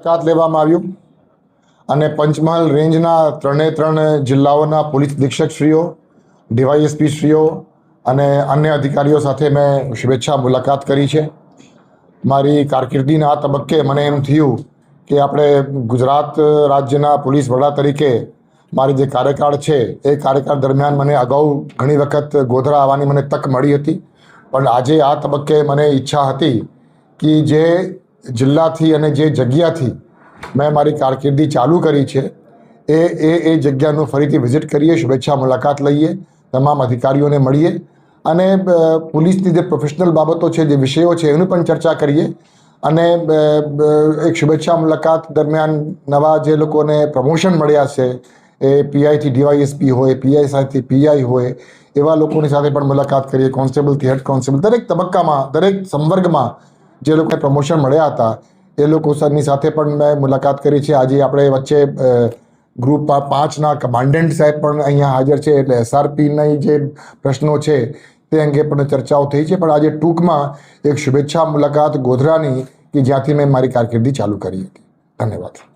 મુલાકાત લેવામાં આવ્યું અને પંચમહાલ રેન્જના ત્રણે ત્રણ જિલ્લાઓના પોલીસ અધિક્ષકશ્રીઓ ડીવાયએસપી શ્રીઓ અને અન્ય અધિકારીઓ સાથે મેં શુભેચ્છા મુલાકાત કરી છે. મારી કારકિર્દીના આ તબક્કે મને એમ થયું કે આપણે ગુજરાત રાજ્યના પોલીસ વડા તરીકે મારી જે કાર્યકાળ છે, એ કાર્યકાળ દરમિયાન મને અગાઉ ઘણી વખત ગોધરા આવવાની મને તક મળી હતી. પણ આજે આ તબક્કે મને ઈચ્છા હતી કે જે જિલ્લાથી અને જે જગ્યાથી મેં મારી કારકિર્દી ચાલુ કરી છે, એ એ એ જગ્યાનું ફરીથી વિઝિટ કરીએ, શુભેચ્છા મુલાકાત લઈએ, તમામ અધિકારીઓને મળીએ અને પોલીસની જે પ્રોફેશનલ બાબતો છે, જે વિષયો છે, એની પણ ચર્ચા કરીએ અને એક શુભેચ્છા મુલાકાત દરમિયાન નવા જે લોકોને પ્રમોશન મળ્યા છે, એ પીઆઈથી ડીવાયએસપી હોય, પીઆઈ સાથેથી પીઆઈ હોય, એવા લોકોની સાથે પણ મુલાકાત કરીએ, કોન્સ્ટેબલથી હેડ કોન્સ્ટેબલ, દરેક તબક્કામાં, દરેક સંવર્ગમાં જે લોકોને પ્રમોશન મળ્યા હતા એ લોકો સરની સાથે પણ મેં મુલાકાત કરી છે. આજે આપણે વચ્ચે અ, ગ્રુપ પા- પાંચના કમાન્ડન્ટ સાહેબ પણ અહીંયા હાજર છે એટલે એસઆરપીના જે પ્રશ્નો છે તે અંગે પણ ચર્ચાઓ થઈ છે. પણ આજે ટૂંકમાં એક શુભેચ્છા મુલાકાત ગોધરાની કે જ્યાંથી મેં મારી કારકિર્દી ચાલુ કરી હતી. ધન્યવાદ.